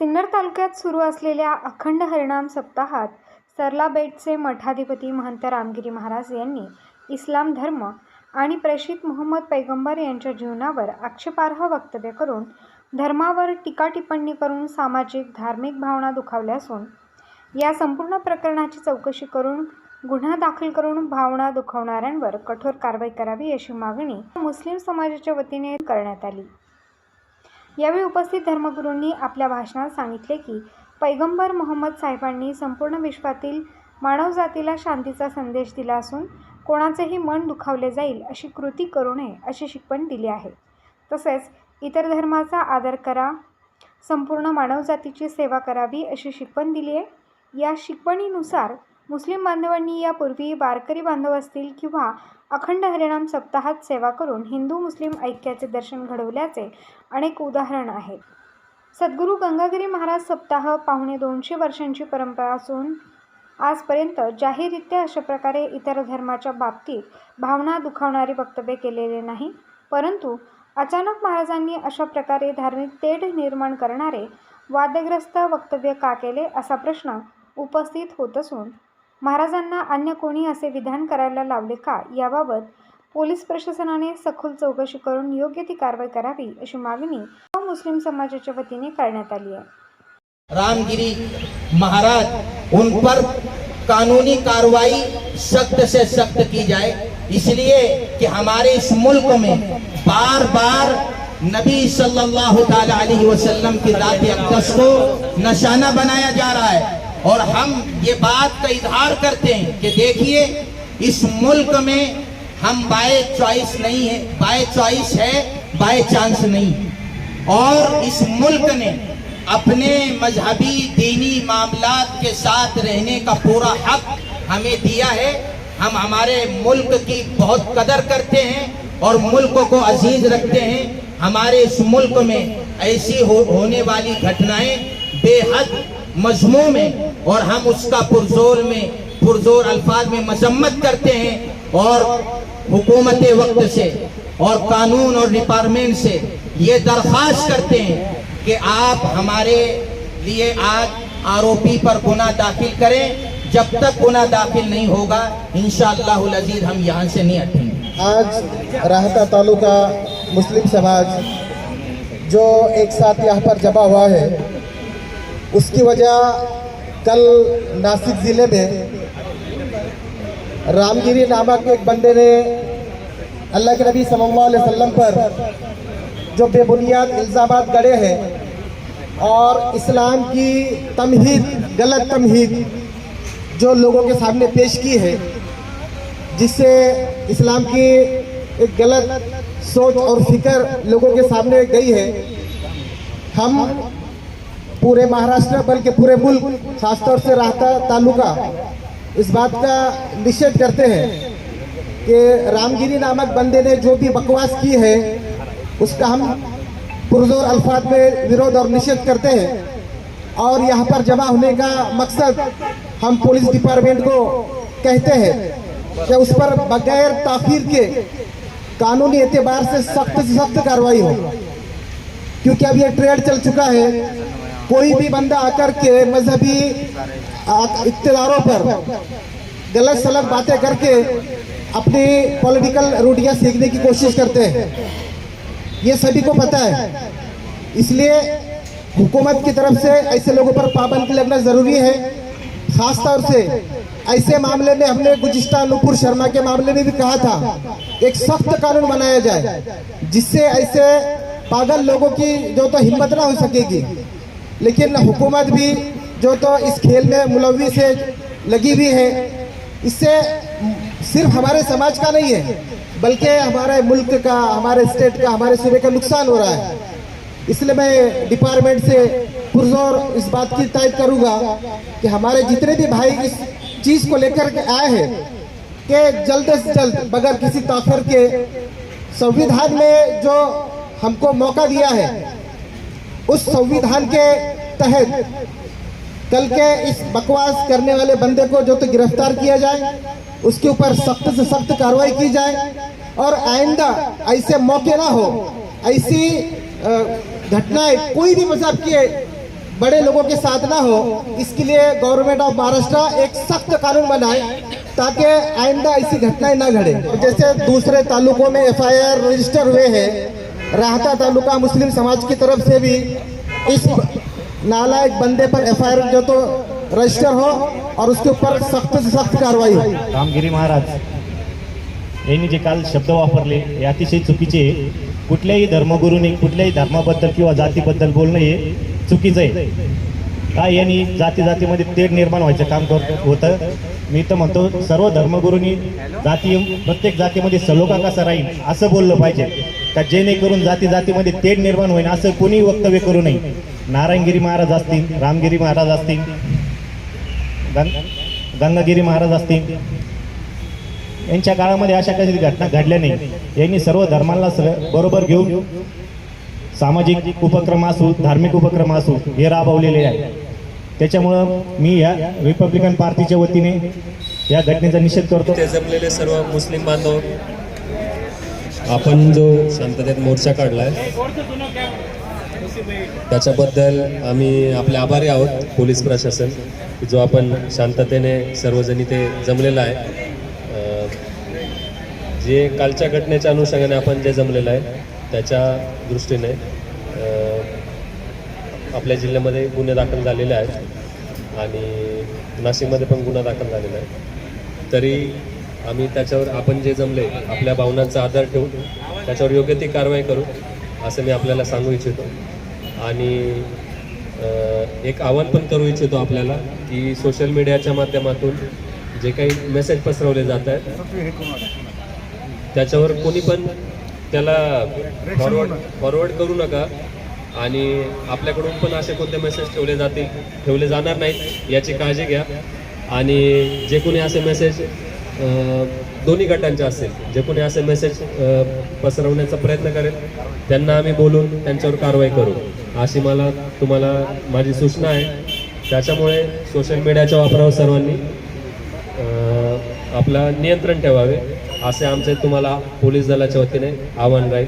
सिन्नर तालुक्यात सुरू असलेल्या अखंड हरिणाम सप्ताहात सरलाबेटचे मठाधिपती महंत रामगिरी महाराज यांनी इस्लाम धर्म आणि प्रेषित मोहम्मद पैगंबर यांच्या जीवनावर आक्षेपार्ह वक्तव्य करून धर्मावर टीका टिप्पणी करून सामाजिक धार्मिक भावना दुखावल्या असून या संपूर्ण प्रकरणाची चौकशी करून गुन्हा दाखल करून भावना दुखवणाऱ्यांवर कठोर कारवाई करावी अशी मागणी मुस्लिम समाजाच्या वतीने करण्यात आली. यावेळी उपस्थित धर्मगुरूंनी आपल्या भाषणात सांगितले की पैगंबर मोहम्मद साहेबांनी संपूर्ण विश्वातील मानवजातीला शांतीचा संदेश दिला असून कोणाचेही मन दुखावले जाईल अशी कृती करू नये अशी शिकवण दिली आहे. तसेच इतर धर्माचा आदर करा संपूर्ण मानवजातीची सेवा करावी अशी शिकवण दिली आहे. या शिकवणीनुसार मुस्लिम बांधवांनी यापूर्वी वारकरी बांधव असतील किंवा अखंड हरिणाम सप्ताहात सेवा करून हिंदू मुस्लिम ऐक्याचे दर्शन घडवल्याचे अनेक उदाहरण आहेत. सद्गुरू गंगागिरी महाराज सप्ताह पाहुणे दोनशे वर्षांची परंपरा असून आजपर्यंत जाहीररित्या अशा प्रकारे इतर धर्माच्या बाबतीत भावना दुखावणारी वक्तव्य केलेले नाही परंतु अचानक महाराजांनी अशा प्रकारे धार्मिक तेढ निर्माण करणारे वादग्रस्त वक्तव्य का केले असा प्रश्न उपस्थित होत असून महाराजांना अन्य कोणी असे विधान करायला लावले का? याबाबत पोलीस प्रशासनाने सखोल चौकशी करून योग्य ती कारवाई करावी अशी मागणी मुस्लिम समाजाच्या वतीने करण्यात आली आहे. रामगिरी महाराज उन पर कानूनी कार्रवाई सख्त से सख्त की जाए। इसलिए कि हमारे इस मुल्क में बार बार नबी सल्लल्लाहु अलैहि वसल्लम की रात अकदस को निशाना बनाया जा रहा है। और हम ये बात का इजहार करते हैं कि देखिए इस मुल्क में हम बाय चॉइस नहीं है बाय चॉइस है बाय चांस नहीं। और इस मुल्क ने अपने मजहबी दीनी मामलात के साथ रहने का पूरा हक हमें दिया है। हम हमारे मुल्क की बहुत कदर करते हैं और मुल्क को अज़ीज़ रखते हैं। हमारे इस मुल्क में ऐसी हो, होने वाली घटनाएँ बेहद मजमूम है और हम उसका पुरजोर में, पुरजोर अल्फाज में मजम्मत करते हैं और हुकूमत वक्त से और कानून और डिपार्टमेंट से ये दरख्वास्त करते हैं कि आप हमारे लिए आज आरोपी पर गुना दाखिल करें। जब तक गुना दाखिल नहीं होगा इंशाअल्लाह अज़ीज़ हम यहाँ से नहीं हटेंगे। आज राहता तालुका मुस्लिम समाज जो एक साथ यहाँ पर जमा हुआ है, उसकी वजह कल नासिक ज़िले में रामगिरी नामक एक बंदे ने अल्लाह के नबी सल्लल्लाहु अलैहि वसल्लम पर जो बेबुनियाद इल्ज़ाम गड़े हैं और इस्लाम की तमहीद, गलत तमहीद जो लोगों के सामने पेश की है, जिससे इस्लाम की एक गलत सोच और फ़िक्र लोगों के सामने गई है, हम पूरे महाराष्ट्र बल्कि पूरे मुल्क खासतौर से राहता तालुका। इस बात का निषेध करते हैं कि रामगिरी नामक बंदे ने जो भी बकवास की है, उसका हम पुरजोर अल्फाज में विरोध और निषेध करते हैं। और यहाँ पर जमा होने का मकसद हम पुलिस डिपार्टमेंट को कहते हैं कि उस पर बगैर ताखिर के कानूनी एतबार से सख्त से सख्त कार्रवाई हो। क्योंकि अब ये ट्रेड चल चुका है कोई भी बंदा आकर के मजहबी इकतदारों पर गलत सलत बातें करके अपनी पॉलिटिकल रूढ़ियाँ सीखने की कोशिश करते हैं। ये सभी को पता है। इसलिए हुकूमत की तरफ़ से ऐसे लोगों पर पाबंदी लगना ज़रूरी है। ख़ास तौर से ऐसे मामले में हमने गुजिस्ता नुपुर शर्मा के मामले में भी कहा था, एक सख्त कानून बनाया जाए, जिससे ऐसे पागल लोगों की जो तो हिम्मत ना हो सकेगी। लेकिन हुकूमत भी जो तो इस खेल में मुलवी से लगी हुई है, इससे सिर्फ़ हमारे समाज का नहीं है, बल्कि हमारे मुल्क का, हमारे स्टेट का, हमारे सूबे का नुकसान हो रहा है। इसलिए मैं डिपार्टमेंट से पुरजोर इस बात की तय करूँगा कि हमारे जितने भी भाई इस चीज़ को लेकर आए हैं कि जल्द से जल्द बगैर किसी ताखिर के संविधान में जो हमको मौका दिया है उस संविधान के तहत कल के इस बकवास करने वाले बंदे को जो तो गिरफ़्तार किया जाए, उसके ऊपर सख्त से सख्त कार्रवाई की जाए और आइंदा ऐसे मौके ना हो, ऐसी घटनाएँ कोई भी मज़हब के बड़े लोगों के साथ ना हो, इसके लिए गवर्नमेंट ऑफ़ महाराष्ट्र एक सख्त कानून बनाए ताकि आइंदा ऐसी घटनाएँ ना घड़े। जैसे दूसरे तालुकों में एफआईआर रजिस्टर हुए हैं राहता तालुका मुस्लिम समाज की तरफ से भी इस नालायक बंदे पर एफआईआर जो तो रजिस्टर हो और उसके ऊपर सख्त से सख्त कार्रवाई हो। रामगिरी महाराज यांनी जे काल शब्द वापरले हे अतिशय चुकीचे कुठल्याही धर्मगुरूंनी कुठल्याही धर्माबद्दल किंवा जातीबद्दल बोलणं हे चुकीचं आहे. का यांनी जाती जातीमध्ये तेढ निर्माण व्हायचं काम करत होतं. मी तर म्हणतो सर्व धर्मगुरूंनी जाती प्रत्येक जातीमध्ये सलोखा कसा राहील असं बोललं पाहिजे. का जेणेकरून जाती जातीमध्ये तेढ निर्माण होईल असं कोणीही वक्तव्य करू नये. नारायणगिरी महाराज असतील रामगिरी महाराज असतील गंग गंगागिरी महाराज असतील. यांच्या काळामध्ये अशा काही घटना घडल्या नाही. यांनी सर्व धर्मांना बरोबर घेऊन सामाजिक उपक्रम असू धार्मिक उपक्रम असू हे राबवलेले आहे. त्याच्यामुळं मी या रिपब्लिकन पार्टीच्या वतीने या घटनेचा निषेध करतो. जमलेले सर्व मुस्लिम बांधव आपण जो शांततेत मोर्चा काढलाय त्याच्याबद्दल आम्ही आपले आभारी आहोत पोलीस प्रशासन जो आपण शांततेने सर्वजणी ते जमलेला आहे. जे कालच्या घटनेच्या अनुषंगाने आपण जे जमलेलं आहे त्याच्या दृष्टीने आपल्या जिल्ह्यामध्ये गुन्हे दाखल झालेले आहेत आणि नाशिकमध्ये पण गुन्हा दाखल झालेला आहे. तरी आम्ही त्याच्यावर आपण जे जमले आपल्या भावनांचा आधार ठेवून त्याच्यावर योग्य ती कारवाई करू असं मी आपल्याला सांगू इच्छितो. आणि एक आव्हान पण करू इच्छितो आपल्याला की सोशल मीडियाच्या माध्यमातून जे काही मेसेज पसरवले जात आहेत त्याच्यावर कोणी पण त्याला फॉरवर्ड फॉरवर्ड करू नका. आणि आपल्याकडून पण असे कोणते मेसेज ठेवले जातील ठेवले जाणार नाहीत याची काळजी घ्या. आणि जे कोणी असे मेसेज दोन्ही गटांचे असेल जे कोणी असे मेसेज पसरवण्याचा प्रयत्न करेल त्यांना आम्ही बोलून त्यांच्यावर कारवाई करू. अशी मला तुम्हाला माझी सूचना आहे. त्याच्यामुळे सोशल मीडियाच्या वापरावर सर्वांनी आपला नियंत्रण ठेवावे असे आमचे तुम्हाला पोलीस दलाच्या वतीने आव्हान राहील.